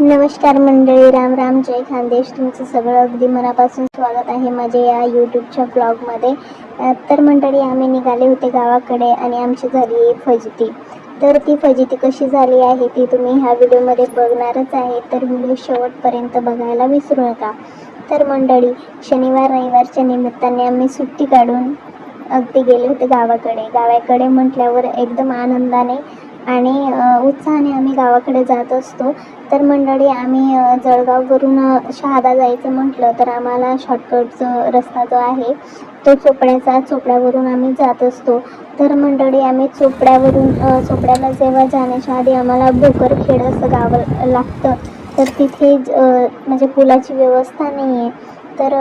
नमस्कार मंडळी राम राम जय खानदेश. तुमचं सगळं अगदी मनापासून स्वागत आहे माझ्या या यूट्यूबच्या ब्लॉगमध्ये तर मंडळी आम्ही निघाले होते गावाकडे आणि आमची झाली फजिती. तर ती फजिती कशी झाली आहे ती तुम्ही ह्या व्हिडिओमध्ये बघणारच आहे. तर व्हिडिओ शेवटपर्यंत बघायला विसरू नका. तर मंडळी शनिवार रविवारच्या निमित्ताने आम्ही सुट्टी काढून अगदी गेले होते गावाकडे. गावाकडे म्हटल्यावर एकदम आनंदाने आणि उत्साहाने आम्ही गावाकडे जात असतो. तर मंडळी आम्ही जळगाववरून शहादा जायचं म्हटलं तर आम्हाला शॉर्टकटचा रस्ता जो आहे तो चोपड्याचा चोपड्यावरून आम्ही जात असतो. तर मंडळी आम्ही चोपड्यावरून चोपड्याला जेव्हा जाण्याच्या आधी आम्हाला भोकरखेड असं गावं लागतं. तर तिथे म्हणजे पुलाची व्यवस्था नाही आहे तर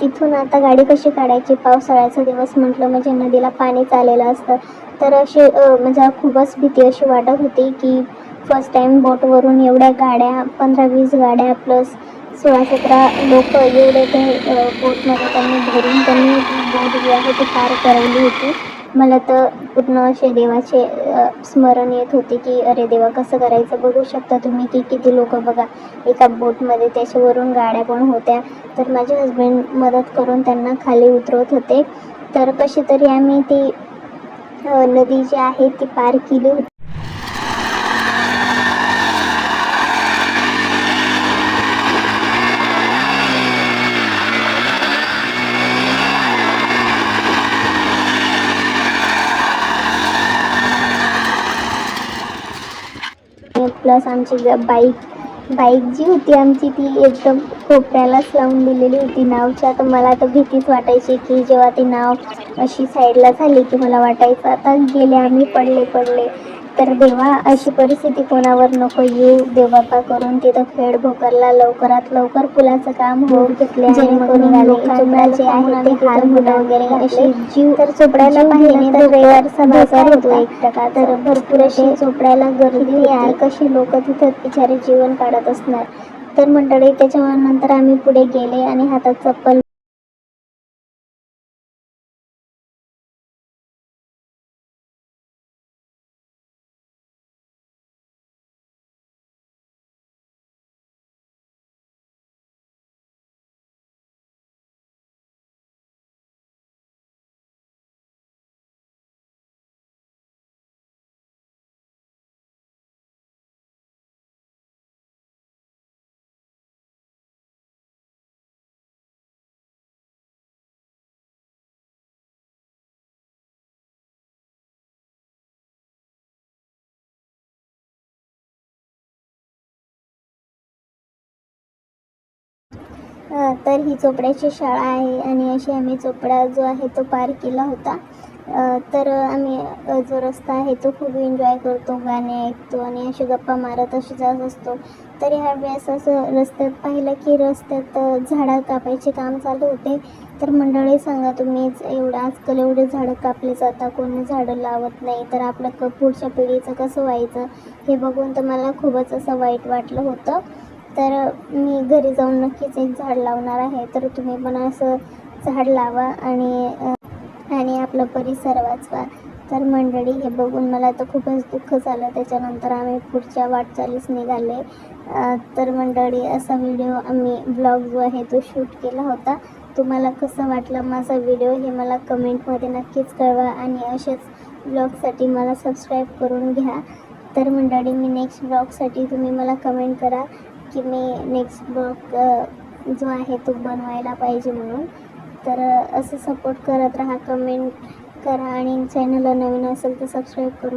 तिथून आता गाडी कशी काढायची? पावसाळ्याचा दिवस म्हटलं म्हणजे नदीला पाणी आलेलं असतं. तर असे म्हणजे खूपच भीती अशी वाटत होती की फर्स्ट टाईम बोटवरून एवढ्या गाड्या पंधरा वीस गाड्या प्लस सोळा सतरा लोक एवढे ते बोटमध्ये त्यांनी भरून त्यांनी बोट जी आहे ती पार करवली होती. मला तर पूर्ण असे देवाचे स्मरण येत होते की अरे देवा कसं करायचं? बघू शकता तुम्ही की किती लोक बघा एका बोटमध्ये त्याच्यावरून गाड्या पण होत्या. तर माझे हस्बंड मदत करून त्यांना खाली उतरवत होते. तर कशी तरी आम्ही ती नदी जी आहे ती पार केली होती. प्लस आमची बाईक बाईक जी होती आमची ती एकदम कोपऱ्यालाच लावून दिलेली होती नावच्या तर मला तर भीतीच वाटायची की जेव्हा ती नाव अशी साईडला झाली की मला वाटायचं आता गेले आम्ही पडले पडले. तर देवा अशी परिस्थिती कोणावर नको येऊ. देवबापा करून तिथं खेड भोकरला लवकरात लवकर पुलाचं काम होऊ घेतले. जेणेकरून लोकांना जे आहे ते हार मुलं वगैरे अशी जीव तर चोपड्याला पाहिजे. तर रविवारचा बाजार होतो एक टका तर भरपूर अशी चोपड्याला गर्दी यार कशी लोक तिथं बिचारे जीवन काढत असणार? तर मंडळी त्याच्यानंतर आम्ही पुढे गेले आणि हातात चप्पल तर ही चोपड्याची शाळा आहे आणि अशी आम्ही चोपडा जो आहे तो पार केला होता. तर आम्ही जो रस्ता आहे तो खूप एन्जॉय करतो गाणे ऐकतो आणि अशी गप्पा मारत अशी जात असतो. तर ह्या वेळेस असं रस्त्यात पाहिलं की रस्त्यात झाडं कापायचे काम चालू होते. तर मंडळी सांगा तुम्हीच एवढं आजकाल एवढे झाडं कापले जातात कोणी झाडं लावत नाही तर आपलं क पुढच्या पिढीचं कसं व्हायचं? हे बघून तर मला खूपच असं वाईट वाटलं होतं. तर मी घरी जाऊन नक्कीच एक झाड लावणार आहे. तर तुम्ही पण असं झाड लावा आणि आणि आपला परिसर वाचवा. तर मंडळी हे बघून मला तर खूपच दुःख झालं. त्याच्यानंतर आम्ही पुढच्या वाटचालीस निघाले. तर मंडळी असा व्हिडिओ आम्ही ब्लॉग जो आहे तो शूट केला होता. तुम्हाला कसं वाटलं माझा व्हिडिओ हे मला कमेंटमध्ये नक्कीच कळवा आणि असेच ब्लॉगसाठी मला सबस्क्राईब करून घ्या. तर मंडळी मी नेक्स्ट ब्लॉगसाठी तुम्ही मला कमेंट करा. की मी नेक्स्ट ब्लॉग जो आहे तो बनवायला पाहिजे म्हणून. तर असं सपोर्ट करत राहा कमेंट करा आणि चॅनलला नवीन असेल तर सबस्क्राईब करून